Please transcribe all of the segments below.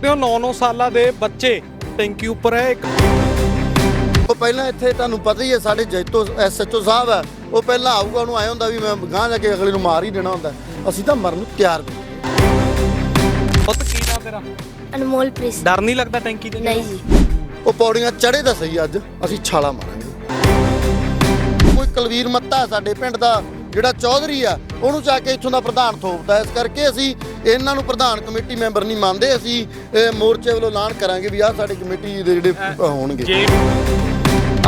ਸਕਦੇ ਹੋ 9-9 ਸਾਲਾਂ ਦੇ ਬੱਚੇ ਟੈਂਕੀ ਉੱਪਰ ਹੈ ਇੱਕ। ਉਹ ਪਹਿਲਾਂ ਇੱਥੇ ਤੁਹਾਨੂੰ ਪਤਾ ਹੀ ਹੈ ਸਾਡੇ ਜੈਤੋ ਐਸਐਚਓ ਸਾਹਿਬ ਹੈ ਉਹ ਪਹਿਲਾਂ ਆਊਗਾ ਉਹਨੂੰ ਆਇਆ ਹੁੰਦਾ ਵੀ ਮੈਂ ਗਾਂ ਜਾ ਕੇ ਅਗਲੇ ਨੂੰ ਮਾਰ ਹੀ ਦੇਣਾ ਹੁੰਦਾ। ਅਸੀਂ ਤਾਂ ਮਰਨ ਨੂੰ ਤਿਆਰ ਬੈਠੇ ਪੁੱਤ ਕੀ ਨਾਮ ਤੇਰਾ? ਅਨਮੋਲ ਪ੍ਰਿਸ ਡਰ ਨਹੀਂ ਲੱਗਦਾ ਟੈਂਕੀ ਦੇ ਨਹੀਂ। ਜੀ ਉਹ ਪੌੜੀਆਂ ਚੜੇ ਤਾਂ ਸਹੀ ਅੱਜ ਅਸੀਂ ਛਾਲਾ ਮਾਰਾਂਗੇ। ਕੋਈ ਕਲਵੀਰ ਮੱਤਾ ਸਾਡੇ ਪਿੰਡ ਦਾ ਜਿਹੜਾ ਚੌਧਰੀ ਆ ਉਹਨੂੰ ਜਾ ਕੇ ਇੱਥੋਂ ਦਾ ਪ੍ਰਧਾਨ ਥੋਪਦਾ ਇਸ ਕਰਕੇ ਅਸੀਂ ਇਹਨਾਂ ਨੂੰ ਪ੍ਰਧਾਨ ਕਮੇਟੀ ਮੈਂਬਰ ਨਹੀਂ ਮੰਨਦੇ। ਅਸੀਂ ਮੋਰਚੇ ਵੱਲੋਂ ਐਲਾਨ ਕਰਾਂਗੇ ਵੀ ਆਹ ਸਾਡੀ ਕਮੇਟੀ ਦੇ ਜਿਹੜੇ ਹੋਣਗੇ।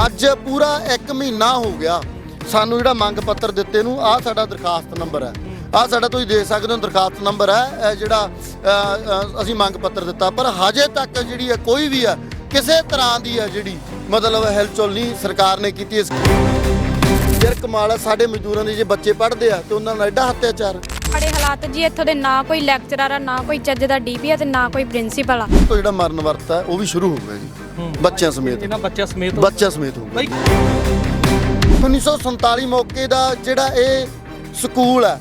ਅੱਜ ਪੂਰਾ 1 ਮਹੀਨਾ ਹੋ ਗਿਆ ਸਾਨੂੰ ਜਿਹੜਾ ਮੰਗ ਪੱਤਰ ਦਿੱਤੇ ਨੂੰ ਆਹ ਸਾਡਾ ਦਰਖਾਸਤ ਨੰਬਰ ਹੈ। ਆਹ ਸਾਡਾ ਤੁਸੀਂ ਦੇਖ ਸਕਦੇ ਹੋ ਦਰਖਾਸਤ ਨੰਬਰ ਹੈ। ਇਹ ਜਿਹੜਾ ਅਸੀਂ ਮੰਗ ਪੱਤਰ ਦਿੱਤਾ। ਪਰ ਹਜੇ ਤੱਕ ਜਿਹੜੀ ਹੈ ਕੋਈ ਵੀ ਹੈ ਕਿਸੇ ਤਰ੍ਹਾਂ ਦੀ ਹੈ ਜਿਹੜੀ ਮਤਲਬ ਹਿਲਚੁਲ ਨਹੀਂ ਸਰਕਾਰ ਨੇ ਕੀਤੀ ਇਸ ਯਾਰ ਕਮਾਲ ਹੈ ਸਾਡੇ ਮਜ਼ਦੂਰਾਂ ਦੇ ਜੇ ਬੱਚੇ ਪੜ੍ਹਦੇ ਆ ਤੇ ਉਹਨਾਂ ਨਾਲ ਐਡਾ ਹੱਤਿਆਚਾਰ ਸਾਡੇ ਹਾਲਾਤ ਜੀ ਇੱਥੋਂ ਦੇ ਨਾ ਕੋਈ ਲੈਕਚਰਰ ਆ ਨਾ ਕੋਈ ਚੱਜ ਦਾ ਡੀਪੀ ਆ ਤੇ ਨਾ ਕੋਈ ਪ੍ਰਿੰਸੀਪਲ ਆ। ਤੋਂ ਜਿਹੜਾ ਮਰਨ ਵਰਤ ਉਹ ਵੀ ਸ਼ੁਰੂ ਹੋ ਗਿਆ ਜੀ। ਬੱਚਿਆਂ ਸਮੇਤ। ਇਹਨਾਂ ਬੱਚਿਆਂ ਸਮੇਤ ਬੱਚਿਆਂ ਸਮੇਤ ਹੋ ਗਿਆ। ਬਾਈ 1947 ਮੌਕੇ ਦਾ ਜਿਹੜਾ ਇਹ ਸਕੂਲ ਹੈ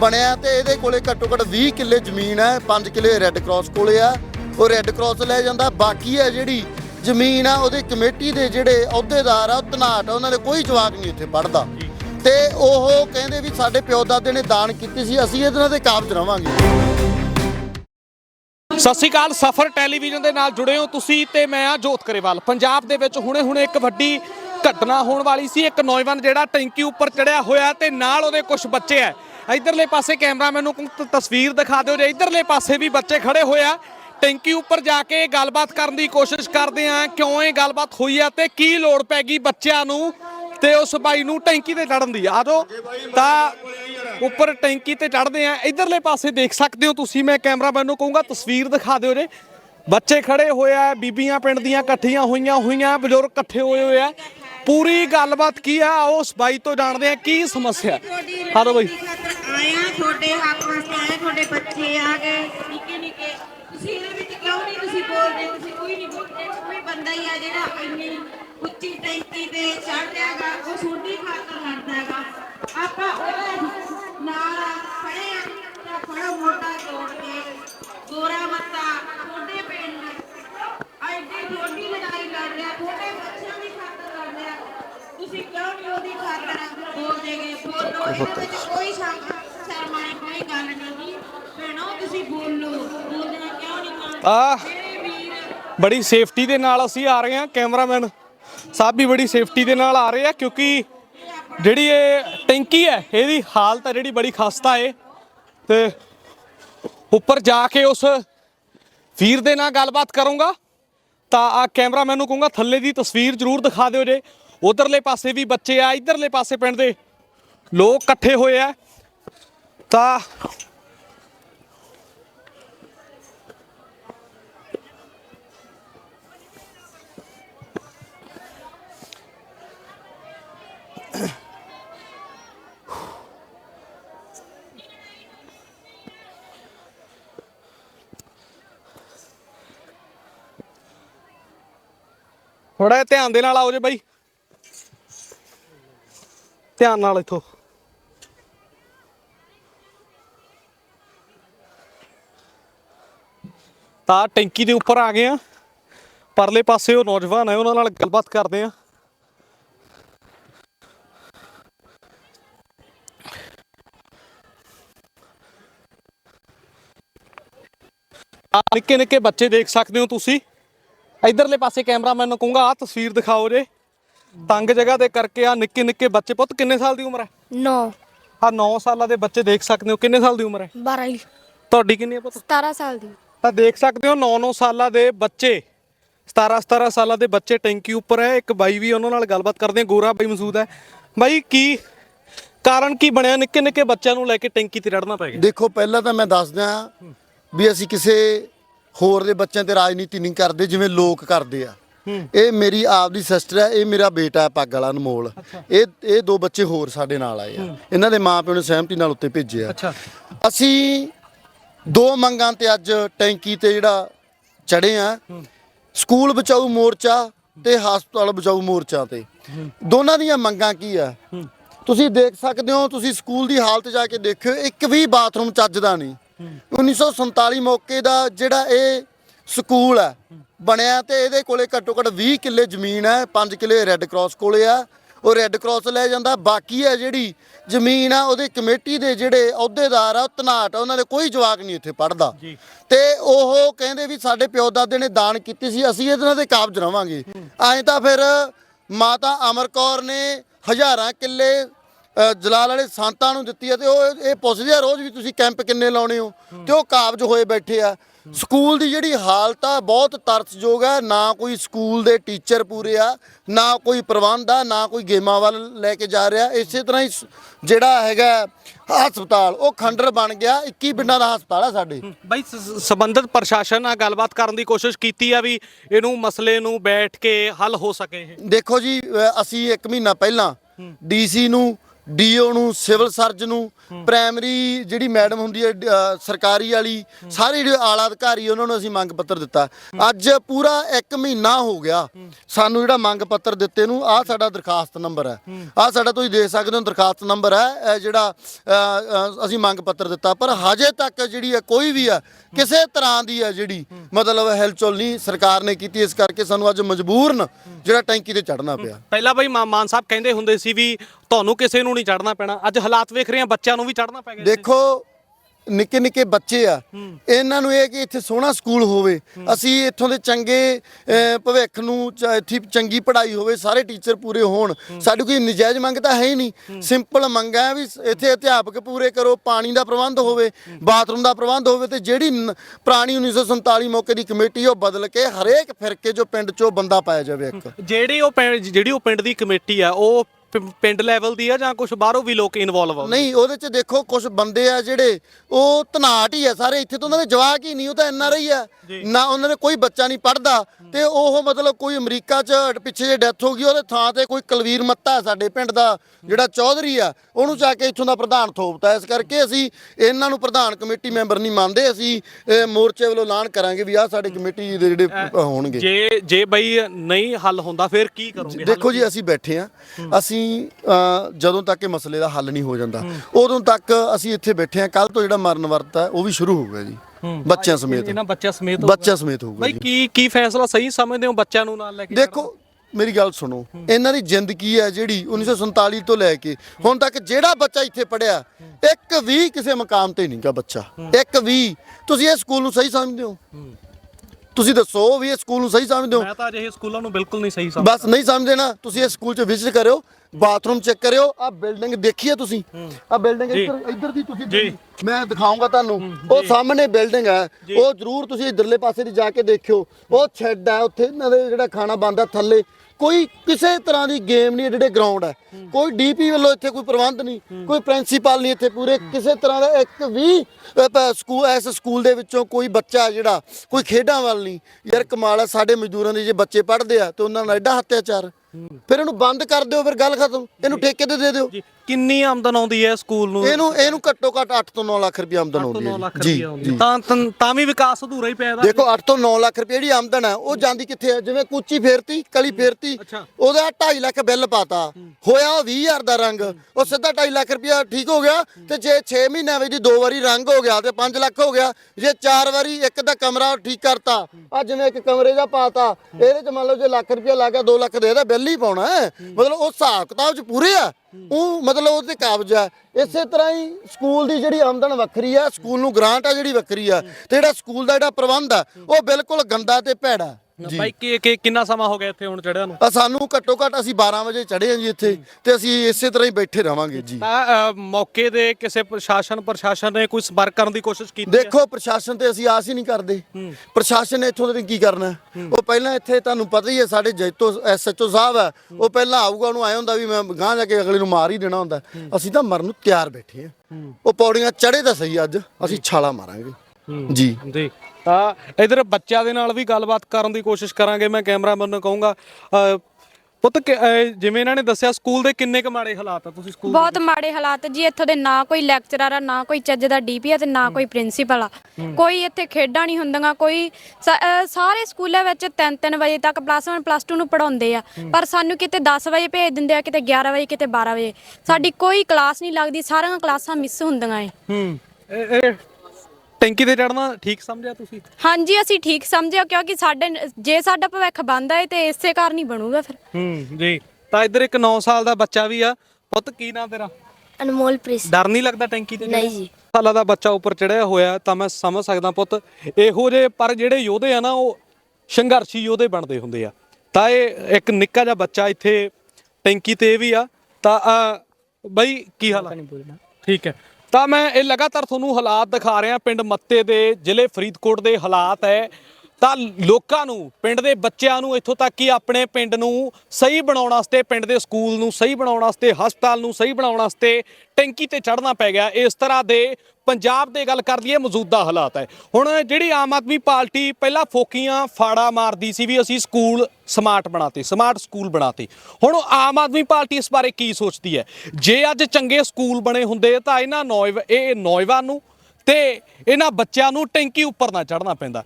ਬਣਿਆ ਤੇ ਇਹਦੇ ਕੋਲੇ ਘੱਟੋ ਘੱਟ 20 ਕਿੱਲੇ ਜ਼ਮੀਨ ਹੈ 5 ਕਿੱਲੇ ਰੈੱਡ ਕਰਾਸ ਕੋਲੇ ਆ। ਉਹ ਰੈੱਡ ਕਰਾਸ ਲੈ ਜਾਂਦਾ ਬਾਕੀ ਹੈ ਜਿਹੜੀ ਜ਼ਮੀਨ ਆ ਉਹਦੇ ਕਮੇਟੀ ਦੇ ਜਿਹੜੇ ਅਹੁਦੇਦਾਰ ਆ ਉਹ ਤਨਾਟ ਆ, ਉਹਨਾਂ ਦੇ ਕੋਈ ਜਵਾਬ ਨਹੀਂ ਇੱਥੇ ਪੜਦਾ ਤੇ ਉਹ ਕਹਿੰਦੇ ਵੀ ਸਾਡੇ ਪਿਓ ਦਾਦੇ ਨੇ ਦਾਨ ਕੀਤੀ ਸੀ ਅਸੀਂ ਇਹਨਾਂ ਦੇ ਕਾਬਜ ਰਵਾਂਗੇ ਸਤਿ ਸ਼੍ਰੀ ਅਕਾਲ ਸਫਰ ਟੈਲੀਵਿਜ਼ਨ ਦੇ ਨਾਲ ਜੁੜੇ ਹੋ ਤੁਸੀਂ ਤੇ ਮੈਂ ਆ ਜੋਤ ਕਰੇਵਾਲ। ਪੰਜਾਬ ਦੇ ਵਿੱਚ ਹੁਣੇ-ਹੁਣੇ ਇੱਕ ਵੱਡੀ ਘਟਨਾ ਹੋਣ ਵਾਲੀ ਸੀ। ਇੱਕ ਨੌਜਵਾਨ ਜਿਹੜਾ ਟੈਂਕੀ ਉੱਪਰ ਚੜਿਆ ਹੋਇਆ ਤੇ ਨਾਲ ਉਹਦੇ ਕੁਝ ਬੱਚੇ ਐ ਇਧਰਲੇ ਪਾਸੇ ਕੈਮਰਾਮੈਨ ਨੂੰ ਤਸਵੀਰ ਦਿਖਾ ਦਿਓ ਜੇ ਇਧਰਲੇ ਪਾਸੇ ਵੀ ਬੱਚੇ ਖੜੇ ਹੋਏ ਆ। ਟੈਂਕੀ ਉੱਪਰ ਜਾ ਕੇ ਗੱਲਬਾਤ ਕਰਨ ਦੀ ਕੋਸ਼ਿਸ਼ ਕਰਦੇ ਆ ਕਿਉਂ ਇਹ ਗੱਲਬਾਤ ਹੋਈ ਆ ਤੇ ਕੀ ਲੋੜ ਪੈ ਗਈ ਬੱਚਿਆਂ ਨੂੰ ਤੇ ਉਸ ਬਾਈ ਨੂੰ ਟੈਂਕੀ ਤੇ ਚੜਨ ਦੀ? ਆ ਜਾਓ। ਤਾਂ ਉੱਪਰ ਟੈਂਕੀ ਤੇ ਚੜਦੇ ਆ ਇਧਰਲੇ ਪਾਸੇ ਦੇਖ ਸਕਦੇ ਹੋ ਤੁਸੀਂ, ਮੈਂ ਕੈਮਰਾਮੈਨ ਨੂੰ ਕਹੂੰਗਾ, ਤਸਵੀਰ ਦਿਖਾ ਦਿਓ ਜੇ। ਬੱਚੇ ਖੜੇ ਹੋਏ ਆ, ਬੀਬੀਆਂ ਪਿੰਡ ਦੀਆਂ ਇਕੱਠੀਆਂ ਹੋਈਆਂ ਹੋਈਆਂ, ਬਜ਼ੁਰਗ ਇਕੱਠੇ ਹੋਏ ਹੋਏ ਆ। ਪੂਰੀ ਗੱਲਬਾਤ ਕੀ ਆ? ਉਸ ਬਾਈ ਤੋਂ ਜਾਣਦੇ ਆ ਕੀ ਸਮੱਸਿਆ। ਹਾਲੋ ਬਾਈ। ਆਇਆ ਤੁਹਾਡੇ ਹੱਕ ਵਾਸਤੇ ਆਏ ਤੁਹਾਡੇ ਬੱਚੇ ਆ ਗਏ। ਨਿੱਕੇ ਨਿੱਕੇ। ਤੁਸੀਂ ਇਹਦੇ ਵਿੱਚ ਕਿਉਂ ਨਹੀਂ ਤੁਸੀਂ ਬੋਲਦੇ? ਤੁਸੀਂ ਕੋਈ ਨਹੀਂ ਬੋਲਦੇ। ਕੋਈ ਬੰਦਾ ਹੀ ਆ ਜਿਹੜਾ ਇੰਨੀ ਉੱਚੀ ਟੈਂਕੀ ਤੇ ਚੜ ਰਿਹਾਗਾ ਉਹ ਛੋਟੀ ਖਾਤਰ ਲੜਦਾ ਹੈਗਾ। ਆਪਾਂ ਉਹਦੇ ਨਾਲ ਖੜੇ ਆ ਤਾਂ ਫੜੋ ਮੋਟਾ ਤੋੜ ਕੇ ਗੋਰਾ ਮੱਤਾ ਤੁਹਾਡੇ ਪਿੰਡ ਐਡੀ ਛੋਟੀ ਲੜਾਈ ਲੜ ਰਿਹਾ ਤੁਹਾਡੇ ਬੱਚਿਆਂ ਦੀ ਖਾਤਰ ਲੜ ਰਿਹਾ ਤੁਸੀਂ ਕਿਉਂ ਨਹੀਂ ਉਹਦੀ ਖਾਤਰ ਬੋਲਦੇਗੇ ਬੋਲੋ ਇਹਦੇ ਵਿੱਚ ਕੋਈ ਸ਼ੰਕ ਸ਼ਰਮ ਵਾਲੀ ਕੋਈ ਗੱਲ ਨਹੀਂ ਭੈਣੋ ਤੁਸੀਂ ਬੋਲੋ ਬੋਲਣਾ ਕਿਉਂ ਨਹੀਂ ਚਾਹੁੰਦੇ ਆ। ਬੜੀ ਸੇਫਟੀ ਦੇ ਨਾਲ ਅਸੀਂ ਆ ਰਹੇ ਹਾਂ ਕੈਮਰਾਮੈਨ ਸਾਹਿਬ ਵੀ ਬੜੀ ਸੇਫਟੀ ਦੇ ਨਾਲ ਆ ਰਹੇ ਆ, ਕਿਉਂਕਿ ਜਿਹੜੀ ਇਹ ਟੈਂਕੀ ਹੈ, ਇਹਦੀ ਹਾਲਤ ਹੈ ਜਿਹੜੀ ਬੜੀ ਖਸਤਾ ਏ ਤੇ ਉੱਪਰ ਜਾ ਕੇ ਉਸ ਵੀਰ ਦੇ ਨਾਲ ਗੱਲਬਾਤ ਕਰੂੰਗਾ, ਤਾਂ ਆ ਕੈਮਰਾਮੈਨ ਨੂੰ ਕਹੂੰਗਾ, ਥੱਲੇ ਦੀ ਤਸਵੀਰ ਜ਼ਰੂਰ ਦਿਖਾ ਦਿਓ ਜੇ। ਉਧਰਲੇ ਪਾਸੇ ਵੀ ਬੱਚੇ ਆ, ਇਧਰਲੇ ਪਾਸੇ ਪਿੰਡ ਦੇ ਲੋਕ ਇਕੱਠੇ ਹੋਏ ਆ। ਤਾਂ ਥੋੜਾ ਜਿਹਾ ਧਿਆਨ ਦੇ ਨਾਲ ਆਓ ਜੇ ਬਾਈ। ਧਿਆਨ ਨਾਲ ਇੱਥੋਂ। ਤਾਂ ਟੈਂਕੀ ਦੇ ਉੱਪਰ ਆ ਗਏ ਆ। ਪਰਲੇ ਪਾਸੇ ਉਹ ਨੌਜਵਾਨ ਹੈ, ਉਹਨਾਂ ਨਾਲ ਗੱਲਬਾਤ ਕਰਦੇ ਆ। ਆ ਨਿੱਕੇ ਨਿੱਕੇ ਬੱਚੇ ਦੇਖ ਸਕਦੇ ਹੋ ਤੁਸੀਂ। ਇਧਰਲੇ ਪਾਸੇ ਕੈਮਰਾਮੈਨ ਨੂੰ ਕਹੂੰਗਾ ਆ ਤਸਵੀਰ ਦਿਖਾਓ ਜੇ। ਤੰਗ ਜਗ੍ਹਾ ਤੇ ਕਰਕੇ ਆ ਨਿੱਕੇ ਨਿੱਕੇ ਬੱਚੇ। ਪੁੱਤ ਕਿੰਨੇ ਸਾਲ ਦੀ ਉਮਰ ਹੈ? 9 ਆ 9 ਸਾਲਾਂ ਦੇ ਬੱਚੇ ਦੇਖ ਸਕਦੇ ਹੋ। ਕਿੰਨੇ ਸਾਲ ਦੀ ਉਮਰ ਹੈ? 12 ਤੁਹਾਡੀ ਕਿੰਨੀ ਹੈ ਪੁੱਤ? 17 ਸਾਲ ਦੀ। ਤਾਂ ਦੇਖ ਸਕਦੇ ਹੋ 9-9 ਸਾਲਾਂ ਦੇ ਬੱਚੇ 17-17 ਸਾਲਾਂ ਦੇ ਬੱਚੇ ਟੈਂਕੀ ਉੱਪਰ ਹੈ। ਇੱਕ ਬਾਈ ਵੀ ਉਹਨਾਂ ਨਾਲ ਗੱਲਬਾਤ ਕਰਦੇ ਆ ਗੋਰਾ ਬਾਈ ਮੌਜੂਦ ਹੈ। ਬਾਈ ਕੀ ਕਾਰਨ ਕੀ ਬਣਿਆ? ਨਿੱਕੇ ਨਿੱਕੇ ਬੱਚਿਆਂ ਨੂੰ ਲੈ ਕੇ ਟੈਂਕੀ ਤੇ ਚੜਨਾ ਪੈ ਗਿਆ। ਦੇਖੋ ਪਹਿਲਾਂ ਤਾਂ ਮੈਂ ਦੱਸ ਦਿਆਂ ਵੀ ਅਸੀਂ ਕਿਸੇ ਹੋਰ ਦੇ ਬੱਚਿਆਂ ਤੇ ਰਾਜਨੀਤੀ ਨਹੀਂ ਕਰਦੇ ਜਿਵੇਂ ਲੋਕ ਕਰਦੇ ਆ। ਇਹ ਮੇਰੀ ਆਪ ਦੀ ਸਿਸਟਰ ਹੈ ਇਹ ਮੇਰਾ ਬੇਟਾ ਹੈ ਪੱਗ ਵਾਲਾ ਅਨਮੋਲ। ਇਹ ਇਹ ਦੋ ਬੱਚੇ ਹੋਰ ਸਾਡੇ ਨਾਲ ਆਏ ਆ। ਇਹਨਾਂ ਦੇ ਮਾਪਿਆਂ ਨੇ ਸਹਿਮਤੀ ਨਾਲ ਉੱਤੇ ਭੇਜੇ ਆ ਅੱਛਾ। ਅਸੀਂ ਦੋ ਮੰਗਾਂ ਤੇ ਅੱਜ ਟੈਂਕੀ ਤੇ ਜਿਹੜਾ ਚੜੇ ਆ। ਸਕੂਲ ਬਚਾਊ ਮੋਰਚਾ ਤੇ ਹਸਪਤਾਲ ਬਚਾਊ ਮੋਰਚਾ ਤੇ। ਦੋਨਾਂ ਦੀਆਂ ਮੰਗਾਂ ਕੀ ਆ? ਤੁਸੀਂ ਦੇਖ ਸਕਦੇ ਹੋ ਤੁਸੀਂ ਸਕੂਲ ਦੀ ਹਾਲਤ ਜਾ ਕੇ ਦੇਖਿਓ ਇੱਕ ਵੀ ਬਾਥਰੂਮ ਚੱਜਦਾ ਨਹੀਂ। 1947 ਮੌਕੇ ਦਾ ਜਿਹੜਾ ਇਹ ਸਕੂਲ ਹੈ ਬਣਿਆ ਤੇ ਇਹਦੇ ਕੋਲੇ ਘੱਟੋ ਘੱਟ 20 ਕਿੱਲੇ ਜ਼ਮੀਨ ਹੈ 5 ਕਿੱਲੇ ਰੈੱਡ ਕਰਾਸ ਕੋਲੇ ਆ। ਉਹ ਰੈੱਡ ਕਰਾਸ ਲੈ ਜਾਂਦਾ ਬਾਕੀ ਹੈ ਜਿਹੜੀ ਜ਼ਮੀਨ ਆ ਉਹਦੀ ਕਮੇਟੀ ਦੇ ਜਿਹੜੇ ਅਹੁਦੇਦਾਰ ਆ ਉਹ ਧਨਾਟ ਆ ਉਹਨਾਂ ਦੇ ਕੋਈ ਜਵਾਕ ਨਹੀਂ ਇੱਥੇ ਪੜਦਾ ਤੇ ਉਹ ਕਹਿੰਦੇ ਵੀ ਸਾਡੇ ਪਿਓ ਦਾਦੇ ਨੇ ਦਾਨ ਕੀਤੀ ਸੀ ਅਸੀਂ ਇਹਨਾਂ ਦੇ ਕਾਬਜ ਰਵਾਂਗੇ। ਐਂ ਤਾਂ ਫਿਰ ਮਾਤਾ ਅਮਰ ਕੌਰ ਨੇ ਹਜ਼ਾਰਾਂ ਕਿੱਲੇ ਜਲਾਲ ਵਾਲੇ ਸੰਤਾਂ ਨੂੰ ਦਿੱਤੀ ਹੈ ਤੇ ਉਹ ਇਹ ਪੁੱਛਦੇ ਆ ਰੋਜ਼ ਵੀ ਤੁਸੀਂ ਕੈਂਪ ਕਿੰਨੇ ਲਾਉਣੇ ਹੋ? ਤੇ ਉਹ ਕਾਬਜ ਹੋਏ ਬੈਠੇ ਆ। ਸਕੂਲ ਦੀ ਜਿਹੜੀ ਹਾਲਤ ਆ ਬਹੁਤ ਤਰਸਯੋਗ ਹੈ ਨਾ ਕੋਈ ਸਕੂਲ ਦੇ ਟੀਚਰ ਪੂਰੇ ਆ ਨਾ ਕੋਈ ਪ੍ਰਬੰਧ ਆ ਨਾ ਕੋਈ ਗੇਮਾਂ ਵੱਲ ਲੈ ਕੇ ਜਾ ਰਿਹਾ। ਇਸੇ ਤਰ੍ਹਾਂ ਹੀ ਜਿਹੜਾ ਹੈਗਾ ਹਸਪਤਾਲ ਉਹ ਖੰਡਰ ਬਣ ਗਿਆ। 21 ਪਿੰਡਾਂ ਦਾ ਹਸਪਤਾਲ ਆ ਸਾਡੇ। ਬਾਈ ਸੰਬੰਧਿਤ ਪ੍ਰਸ਼ਾਸਨ ਨਾਲ ਗੱਲਬਾਤ ਕਰਨ ਦੀ ਕੋਸ਼ਿਸ਼ ਕੀਤੀ ਆ ਵੀ ਇਹਨੂੰ ਮਸਲੇ ਨੂੰ ਬੈਠ ਕੇ ਹੱਲ ਹੋ ਸਕੇ ਦੇਖੋ ਜੀ ਅਸੀਂ 1 ਮਹੀਨਾ ਪਹਿਲਾਂ ਡੀਸੀ ਨੂੰ ਡੀਓ ਨੂੰ ਸਿਵਲ ਸਰਜਨ ਨੂੰ ਪ੍ਰਾਇਮਰੀ ਜਿਹੜੀ ਮੈਡਮ ਹੁੰਦੀ ਹੈ ਅ, ਸਰਕਾਰੀ ਵਾਲੀ ਸਾਰੇ ਜਿਹੜੇ ਆਲਾ ਅਧਿਕਾਰੀ ਉਹਨਾਂ ਨੂੰ ਅਸੀਂ ਮੰਗ ਪੱਤਰ ਦਿੱਤਾ। ਅੱਜ ਪੂਰਾ 1 ਮਹੀਨਾ ਹੋ ਗਿਆ ਸਾਨੂੰ ਜਿਹੜਾ ਮੰਗ ਪੱਤਰ ਦਿੱਤੇ ਨੂੰ ਆਹ ਸਾਡਾ ਦਰਖਾਸਤ ਨੰਬਰ ਹੈ। ਆਹ ਸਾਡਾ ਤੁਸੀਂ ਦੇਖ ਸਕਦੇ ਹੋ ਦਰਖਾਸਤ ਨੰਬਰ ਹੈ ਇਹ ਜਿਹੜਾ ਅ, ਅ, ਅਸੀਂ ਮੰਗ ਪੱਤਰ ਦਿੱਤਾ। ਪਰ ਹਜੇ ਤੱਕ ਜਿਹੜੀ ਹੈ ਕੋਈ ਵੀ ਆ ਕਿਸੇ ਤਰ੍ਹਾਂ ਦੀ ਹੈ ਜਿਹੜੀ ਮਤਲਬ ਹਿਲਚੁਲ ਨਹੀਂ ਸਰਕਾਰ ਨੇ ਕੀਤੀ ਇਸ ਕਰਕੇ ਸਾਨੂੰ ਅੱਜ ਮਜਬੂਰਨ ਜਿਹੜਾ ਟੈਂਕੀ ਤੇ ਚੜਨਾ ਪਿਆ। ਪਹਿਲਾਂ ਬਈ ਮਾ- ਮਾਨ ਸਾਹਿਬ ਕਹਿੰਦੇ ਹੁੰਦੇ ਸੀ ਵੀ ਤੁਹਾਨੂੰ ਕਿਸੇ ਨੂੰ ਨਹੀਂ ਚੜਨਾ ਪੈਣਾ। ਅੱਜ ਹਾਲਾਤ ਵੇਖ ਰਹੇ ਆ ਬੱਚਿਆਂ ਨੂੰ ਵੀ ਚੜਨਾ ਪੈ ਗਿਆ ਦੇਖੋ ਨਿੱਕੇ ਨਿੱਕੇ ਬੱਚੇ ਆ। ਇਹਨਾਂ ਨੂੰ ਇਹ ਕਿ ਇੱਥੇ ਸੋਹਣਾ ਸਕੂਲ ਹੋਵੇ। ਅਸੀਂ ਇੱਥੋਂ ਦੇ ਚੰਗੇ ਭਵਿੱਖ ਨੂੰ ਇੱਥੇ ਚੰਗੀ ਪੜ੍ਹਾਈ ਹੋਵੇ ਸਾਰੇ ਟੀਚਰ ਪੂਰੇ ਹੋਣ। ਸਾਡੀ ਕੋਈ ਨਜਾਇਜ਼ ਮੰਗ ਤਾਂ ਹੈ ਹੀ ਨਹੀਂ। ਸਿੰਪਲ ਮੰਗਾਂ ਹੈ ਵੀ ਇੱਥੇ ਅਧਿਆਪਕ ਪੂਰੇ ਕਰੋ ਪਾਣੀ ਦਾ ਪ੍ਰਬੰਧ ਹੋਵੇ ਬਾਥਰੂਮ ਦਾ ਪ੍ਰਬੰਧ ਹੋਵੇ ਤੇ ਜਿਹੜੀ ਪੁਰਾਣੀ 1947 ਮੌਕੇ ਦੀ ਕਮੇਟੀ ਉਹ ਬਦਲ ਕੇ ਹਰੇਕ ਫਿਰਕੇ ਜੋ ਪਿੰਡ ਚੋਂ ਬੰਦਾ ਪਾਇਆ ਜਾਵੇ ਇੱਕ। ਜਿਹੜੀ ਉਹ ਜਿਹੜੀ ਉਹ ਪਿੰਡ ਦੀ ਕਮੇਟੀ ਆ ਉਹ ਪਿੰ- ਪਿੰਡ ਲੈਵਲ ਦੀ ਆ ਜਾਂ ਕੁਝ ਬਾਹਰੋਂ ਵੀ ਲੋਕ ਇਨਵੋਲਵ ਆ ਨਹੀਂ ਉਹਦੇ ਚ ਦੇਖੋ ਕੁਝ ਬੰਦੇ ਆ ਜਿਹੜੇ ਉਹ ਧਨਾਟ ਹੀ ਆ ਸਾਰੇ ਇੱਥੇ ਤੋਂ ਉਹਨਾਂ ਦੇ ਜਵਾਕ ਹੀ ਨਹੀਂ ਉਹ ਤਾਂ ਐਨ ਆਰ ਆਈ ਆ। ਨਾ ਉਹਨਾਂ ਦੇ ਕੋਈ ਬੱਚਾ ਨਹੀਂ ਪੜਦਾ ਤੇ ਉਹ ਮਤਲਬ ਕੋਈ ਅਮਰੀਕਾ ਚ ਪਿੱਛੇ ਜੇ ਡੈਥ ਹੋ ਗਈ ਉਹਦੇ ਥਾਂ ਤੇ ਕੋਈ ਕਲਵੀਰ ਮੱਤਾ ਹੈ ਸਾਡੇ ਪਿੰਡ ਦਾ ਜਿਹੜਾ ਚੌਧਰੀ ਆ ਉਹਨੂੰ ਜਾ ਕੇ ਇੱਥੋਂ ਦਾ ਪ੍ਰਧਾਨ ਥੋਪਤਾ ਇਸ ਕਰਕੇ ਅਸੀਂ ਇਹਨਾਂ ਨੂੰ ਪ੍ਰਧਾਨ ਕਮੇਟੀ ਮੈਂਬਰ ਨਹੀਂ ਮੰਨਦੇ ਅਸੀਂ ਇਹ ਮੋਰਚੇ ਵੱਲੋਂ ਐਲਾਨ ਕਰਾਂਗੇ ਵੀ ਆਹ ਸਾਡੇ ਕਮੇਟੀ ਦੇ ਜਿਹੜੇ ਅ, ਹੋਣਗੇ। ਜੇ ਜੇ ਬਈ ਨਹੀਂ ਹੱਲ ਹੁੰਦਾ ਫਿਰ ਕੀ ਕਰੋਗੇ? ਦੇਖੋ ਜੀ ਅਸੀਂ ਬੈਠੇ ਆ ਅਸੀਂ ਜਦੋਂ ਤੱਕ ਇਹ ਮਸਲੇ ਦਾ ਹੱਲ ਨਹੀਂ ਹੋ ਜਾਂਦਾ ਉਦੋਂ ਤੱਕ ਅਸੀਂ ਇੱਥੇ ਬੈਠੇ ਆ ਕੱਲ ਤੋਂ ਜਿਹੜਾ ਮਰਨ ਵਰਤ ਹੈ ਉਹ ਵੀ ਸ਼ੁਰੂ ਹੋਊਗਾ ਜੀ। ਬੱਚਿਆਂ ਸਮੇਤ। ਇਹਨਾਂ ਬੱਚਿਆਂ ਸਮੇਤ ਬੱਚਿਆਂ ਸਮੇਤ ਹੋਊਗਾ ਬਈ ਕੀ ਕੀ ਫੈਸਲਾ ਸਹੀ ਸਮਝਦੇ ਹੋ ਬੱਚਿਆਂ ਨੂੰ ਨਾਲ ਲੈ ਕੇ? ਦੇਖੋ ਮੇਰੀ ਗੱਲ ਸੁਣੋ। ਇਹਨਾਂ ਦੀ ਜ਼ਿੰਦਗੀ ਹੈ ਜਿਹੜੀ 1947 ਤੋਂ ਲੈ ਕੇ ਹੁਣ ਤੱਕ ਜਿਹੜਾ ਬੱਚਾ ਇੱਥੇ ਪੜਿਆ ਇੱਕ ਵੀ ਕਿਸੇ ਮਕਾਮ ਤੇ ਨਹੀਂਗਾ ਬੱਚਾ। ਇੱਕ ਵੀ। ਤੁਸੀਂ ਇਹ ਸਕੂਲ ਨੂੰ ਸਹੀ ਸਮਝਦੇ ਹੋ। ਤੁਸੀਂ ਦੱਸੋ ਵੀ ਇਹ ਸਕੂਲ ਨੂੰ ਸਹੀ ਸਮਝਦੇ ਹੋ? ਮੈਂ ਤਾਂ ਅਜਿਹੇ ਸਕੂਲਾਂ ਨੂੰ ਬਿਲਕੁਲ ਨਹੀਂ ਸਹੀ ਸਮਝ ਬਸ ਨਹੀਂ ਸਮਝਦੇ ਨਾ ਤੁਸੀਂ ਇਹ ਸਕੂਲ ਚ ਵਿਜ਼ਿਟ ਕਰਿਓ ਬਾਥਰੂਮ ਚੈੱਕ ਕਰਿਓ ਆ ਬਿਲਡਿੰਗ ਦੇਖੀ ਹੈ। ਤੁਸੀਂ ਆ ਬਿਲਡਿੰਗ। ਇੱਧਰ ਇੱਧਰ ਦੀ ਤੁਸੀਂ ਜੀ। ਮੈਂ ਦਿਖਾਉਂਗਾ ਤੁਹਾਨੂੰ। ਉਹ ਸਾਹਮਣੇ ਬਿਲਡਿੰਗ ਹੈ। ਉਹ ਜ਼ਰੂਰ ਤੁਸੀਂ ਇਧਰਲੇ ਪਾਸੇ ਦੀ ਜਾ ਕੇ ਦੇਖਿਓ। ਉਹ ਸ਼ੈੱਡ ਹੈ ਉੱਥੇ। ਇਹਨਾਂ ਦੇ ਜਿਹੜਾ ਖਾਣਾ ਬਣਦਾ ਥੱਲੇ। ਕੋਈ ਕਿਸੇ ਤਰ੍ਹਾਂ ਦੀ ਗੇਮ ਨਹੀਂ ਜਿਹੜੇ ਗਰਾਊਂਡ ਹੈ। ਕੋਈ ਡੀਪੀ ਵੱਲੋਂ ਇੱਥੇ ਕੋਈ ਪ੍ਰਬੰਧ ਨਹੀਂ ਕੋਈ ਪ੍ਰਿੰਸੀਪਲ ਨਹੀਂ ਇੱਥੇ ਪੂਰੇ। ਕਿਸੇ ਤਰ੍ਹਾਂ ਦਾ ਇੱਕ ਵੀ ਸਕੂਲ ਇਸ ਸਕੂਲ ਦੇ ਵਿੱਚੋਂ ਕੋਈ ਬੱਚਾ ਜਿਹੜਾ ਕੋਈ ਖੇਡਾਂ ਵੱਲ ਨਹੀਂ। ਯਾਰ ਕਮਾਲ ਹੈ ਸਾਡੇ ਮਜ਼ਦੂਰਾਂ ਦੇ ਜੇ ਬੱਚੇ ਪੜ੍ਹਦੇ ਆ ਤੇ ਉਹਨਾਂ ਨਾਲ ਐਡਾ ਹੱਤਿਆਚਾਰ। ਫਿਰ ਇਹਨੂੰ ਬੰਦ ਕਰ ਦਿਓ ਫਿਰ ਗੱਲ ਖਤਮ। ਇਹਨੂੰ ਠੇਕੇ ਤੇ ਦੇ ਦਿਓ। ਜੀ ਕਿੰਨੀ ਆਮਦਨ ਆਉਂਦੀ ਹੈ ਸਕੂਲ ਨੂੰ? ਇਹਨੂੰ ਇਹਨੂੰ ਘੱਟੋ ਘੱਟ 8 ਤੋਂ 9 ਲੱਖ ਰੁਪਏ ਆਮਦਨ ਆਉਂਦੀ 9 ਹੈ ਲੱਖ ਜੀ ਰੁਪਏ ਆਉਂਦੀ ਜੀ। ਹੈ। ਤਾਂ ਤਾਂ- ਵੀ ਵਿਕਾਸ ਅਧੂਰਾ ਹੀ ਪਿਆ ਦੇਖੋ 8 ਤੋਂ 9 ਲੱਖ ਰੁਪਏ ਜਿਹੜੀ ਆਮਦਨ ਹੈ ਉਹ ਜਾਂਦੀ ਕਿੱਥੇ ਹੈ? ਜਿਵੇਂ ਕੂਚੀ ਫੇਰਤੀ ਕਲੀ ਫੇਰਤੀ। ਉਹਦਾ 2.5 ਲੱਖ ਬਿੱਲ ਪਾਤਾ। ਹੋਇਆ ਉਹ 20000 ਦਾ ਰੰਗ। ਉਹ ਸਿੱਧਾ 2.5 ਲੱਖ ਰੁਪਇਆ ਠੀਕ ਹੋ ਗਿਆ ਤੇ ਜੇ 6 ਮਹੀਨਿਆਂ ਵਿੱਚ ਦੀ ਦੋ ਵਾਰੀ ਰੰਗ ਹੋ ਗਿਆ ਤੇ 5 ਲੱਖ ਹੋ ਗਿਆ। ਜੇ ਚਾਰ ਵਾਰੀ ਇੱਕ ਦਾ ਕਮਰਾ ਠੀਕ ਕਰਤਾ ਆ ਜਿਵੇਂ ਇੱਕ ਕਮਰੇ ਦਾ ਪਾਤਾ ਇਹਦੇ ਚ ਮੰਨ ਲਓ ਜੇ ਲੱਖ ਰੁਪਇਆ ਲੱਗ ਗਿਆ 2 ਲੱਖ ਦੇ ਇਹਦਾ ਬਿੱਲ ਹੀ ਪਾਉਣਾ ਹੈ। ਮਤਲਬ ਉਹ ਹਿਸਾਬ ਕਿਤਾਬ ਚ ਪੂਰੇ ਆ। ਉਹ ਮਤਲਬ ਉਹਦੇ ਕਾਬਜ ਆ। ਇਸੇ ਤਰ੍ਹਾਂ ਹੀ ਸਕੂਲ ਦੀ ਜਿਹੜੀ ਆਮਦਨ ਵੱਖਰੀ ਆ, ਸਕੂਲ ਨੂੰ ਗ੍ਰਾਂਟ ਆ ਜਿਹੜੀ ਵੱਖਰੀ ਆ। ਤੇ ਜਿਹੜਾ ਸਕੂਲ ਦਾ ਜਿਹੜਾ ਪ੍ਰਬੰਧ ਆ, ਉਹ ਬਿਲਕੁਲ ਗੰਦਾ ਤੇ ਭੈੜਾ। ਬਾਈ ਕਿ ਕਿ- ਕਿੰਨਾ ਸਮਾਂ ਹੋ ਗਿਆ ਇੱਥੇ ਹੁਣ ਚੜਿਆ ਨੂੰ? ਆ ਸਾਨੂੰ ਘੱਟੋ ਘੱਟ ਅਸੀਂ 12 ਵਜੇ ਚੜ੍ਹੇ ਆ ਜੀ ਇੱਥੇ ਤੇ ਅਸੀਂ ਇਸੇ ਤਰ੍ਹਾਂ ਹੀ ਬੈਠੇ ਰਵਾਂਗੇ ਜੀ। ਤਾਂ ਅ, ਮੌਕੇ ਦੇ ਕਿਸੇ ਪ੍ਰਸ਼ਾਸਨ ਪ੍ਰਸ਼ਾਸਨ ਨੇ ਕੋਈ ਸੰਪਰਕ ਕਰਨ ਦੀ ਕੋਸ਼ਿਸ਼ ਕੀਤੀ ਹੈ? ਦੇਖੋ ਪ੍ਰਸ਼ਾਸਨ ਤੇ ਅਸੀਂ ਆਸ ਹੀ ਨਹੀਂ ਕਰਦੇ। ਪ੍ਰਸ਼ਾਸਨ ਨੇ ਇੱਥੋਂ ਦੇ ਕੀ ਕਰਨਾ? ਉਹ ਪਹਿਲਾਂ ਇੱਥੇ ਤੁਹਾਨੂੰ ਪਤਾ ਹੀ ਹੈ ਸਾਡੇ ਜੈਤੋ ਐਸਐਚਓ ਸਾਹਿਬ ਹੈ ਉਹ ਪਹਿਲਾਂ ਆਊਗਾ ਉਹਨੂੰ ਆਇਆ ਹੁੰਦਾ ਵੀ ਮੈਂ ਗਾਂ ਜਾ ਕੇ ਅਗਲੇ ਨੂੰ ਮਾਰ ਹੀ ਦੇਣਾ ਹੁੰਦਾ। ਅਸੀਂ ਤਾਂ ਮਰਨ ਨੂੰ ਤਿਆਰ ਬੈਠੇ ਆ ਉਹ ਪੌੜੀਆਂ ਚੜੇ ਤਾਂ ਸਹੀ ਅੱਜ ਅਸੀਂ ਛਾਲਾ ਮਾਰਾਂਗੇ। ਜੀ। ਜੀ। ਤਾਂ ਇਧਰ ਬੱਚਿਆਂ ਦੇ ਨਾਲ ਵੀ ਗੱਲਬਾਤ ਕਰਨ ਦੀ ਕੋਸ਼ਿਸ਼ ਕਰਾਂਗੇ ਮੈਂ ਕੈਮਰਾਮੈਨ ਨੂੰ ਕਹੂੰਗਾ। ਅ, ਪੁੱਤ ਕਿ- ਅ, ਜਿਵੇਂ ਇਹਨਾਂ ਨੇ ਦੱਸਿਆ ਸਕੂਲ ਦੇ ਕਿੰਨੇ ਕੁ ਮਾੜੇ ਹਾਲਾਤ ਆ? ਤੁਸੀਂ ਸਕੂਲ ਬਹੁਤ ਮਾੜੇ ਹਾਲਾਤ ਜੀ ਇੱਥੋਂ ਦੇ ਨਾ ਕੋਈ ਲੈਕਚਰਰ ਆ ਨਾ ਕੋਈ ਚੱਜ ਦਾ ਡੀਪੀ ਆ ਤੇ ਨਾ ਕੋਈ ਪ੍ਰਿੰਸੀਪਲ ਆ। ਕੋਈ ਇੱਥੇ ਖੇਡਾਂ ਨਹੀਂ ਹੁੰਦੀਆਂ ਕੋਈ ਸ- ਅਹ ਸਾਰੇ ਸਕੂਲਾਂ ਵਿੱਚ 3-3 ਵਜੇ ਤੱਕ ਪਲੱਸ 1 ਪਲੱਸ 2 ਨੂੰ ਪੜਾਉਂਦੇ ਆ। ਪਰ ਸਾਨੂੰ ਕਿਤੇ 10 ਵਜੇ ਭੇਜ ਦਿੰਦੇ ਆ ਕਿਤੇ 11 ਵਜੇ ਕਿਤੇ 12 ਵਜੇ। ਸਾਡੀ ਕੋਈ ਕਲਾਸ ਨਹੀਂ ਲੱਗਦੀ ਸਾਰੀਆਂ ਕਲਾਸਾਂ ਮਿਸ ਹੁੰਦੀਆਂ ਏ। ਹੂੰ। ਇਹ- ਇਹ ਟੈਂਕੀ ਤੇ ਚੜਨਾ ਠੀਕ ਸਮਝਿਆ ਤੁਸੀਂ? ਹਾਂਜੀ ਅਸੀਂ ਠੀਕ ਸਮਝਿਆ ਕਿਉਂਕਿ ਸਾਡੇ ਜੇ ਸਾਡਾ ਭਵਿੱਖ ਬਣਦਾ ਹੈ ਤੇ ਇਸੇ ਕਾਰਨ ਹੀ ਬਣੂਗਾ ਫਿਰ। ਹੂੰ ਜੀ। ਤਾਂ ਇੱਧਰ ਇੱਕ 9 ਸਾਲ ਦਾ ਬੱਚਾ ਵੀ ਆ। ਪੁੱਤ ਕੀ ਨਾਂ ਤੇਰਾ? ਅਨਮੋਲ ਪ੍ਰਿੰਸ ਡਰ ਨਹੀਂ ਲੱਗਦਾ ਟੈਂਕੀ ਤੇ ਨਹੀਂ? ਜੀ। ਸਾਲਾਂ ਦਾ ਬੱਚਾ ਉੱਪਰ ਚੜਿਆ ਹੋਇਆ ਤਾਂ ਮੈਂ ਸਮਝ ਸਕਦਾ ਪੁੱਤ ਇਹੋ ਜੇ ਪਰ ਜਿਹੜੇ ਯੋਧੇ ਆ ਨਾ ਉਹ ਸੰਘਰਸ਼ੀ ਯੋਧੇ ਬਣਦੇ ਹੁੰਦੇ ਆ। ਤਾਂ ਇਹ ਇੱਕ ਨਿੱਕਾ ਜਿਹਾ ਬੱਚਾ ਇੱਥੇ ਟੈਂਕੀ ਤੇ ਵੀ ਆ। ਤਾਂ ਬਈ ਕੀ ਹਾਲ ਆ? ਠੀਕ ਹੈ। ਤਾਂ ਮੈਂ ਇਹ ਲਗਾਤਾਰ ਤੁਹਾਨੂੰ ਹਾਲਾਤ ਦਿਖਾ ਰਿਹਾ, ਪਿੰਡ ਮੱਤੇ ਦੇ ਜ਼ਿਲ੍ਹੇ ਫਰੀਦਕੋਟ ਦੇ ਹਾਲਾਤ ਹੈ। ਤਾਂ ਲੋਕਾਂ ਨੂੰ, ਪਿੰਡ ਦੇ ਬੱਚਿਆਂ ਨੂੰ ਇੱਥੋਂ ਤੱਕ ਕਿ ਆਪਣੇ ਪਿੰਡ ਨੂੰ ਸਹੀ ਬਣਾਉਣ ਵਾਸਤੇ, ਪਿੰਡ ਦੇ ਸਕੂਲ ਨੂੰ ਸਹੀ ਬਣਾਉਣ ਵਾਸਤੇ, ਹਸਪਤਾਲ ਨੂੰ ਸਹੀ ਬਣਾਉਣ ਵਾਸਤੇ ਟੈਂਕੀ ਤੇ ਚੜ੍ਹਨਾ ਪੈ ਗਿਆ। ਇਸ ਤਰ੍ਹਾਂ ਦੇ ਪੰਜਾਬ ਦੇ ਗੱਲ ਕਰਦੀ ਹੈ ਮੌਜੂਦਾ ਹਾਲਾਤ ਹੈ। ਹੁਣ ਜਿਹੜੀ ਆਮ ਆਦਮੀ ਪਾਰਟੀ ਪਹਿਲਾਂ ਫੋਕੀਆਂ ਫਾੜਾ ਮਾਰਦੀ ਸੀ ਵੀ ਅਸੀਂ ਸਕੂਲ ਸਮਾਰਟ ਬਣਾਤੇ, ਸਮਾਰਟ ਸਕੂਲ ਬਣਾਤੇ। ਹੁਣ ਆਮ ਆਦਮੀ ਪਾਰਟੀ ਇਸ ਬਾਰੇ ਕੀ ਸੋਚਦੀ ਹੈ? ਜੇ ਅੱਜ ਚੰਗੇ ਸਕੂਲ ਬਣੇ ਹੁੰਦੇ ਤਾਂ ਇਹਨਾਂ ਨੌਜਵਾਨ ਇਹ ਨੌਜਵਾਨ ਨੂੰ ਤੇ ਇਹਨਾਂ ਬੱਚਿਆਂ ਨੂੰ ਟੈਂਕੀ ਉੱਪਰ ਨਾ ਚੜ੍ਹਨਾ ਪੈਂਦਾ।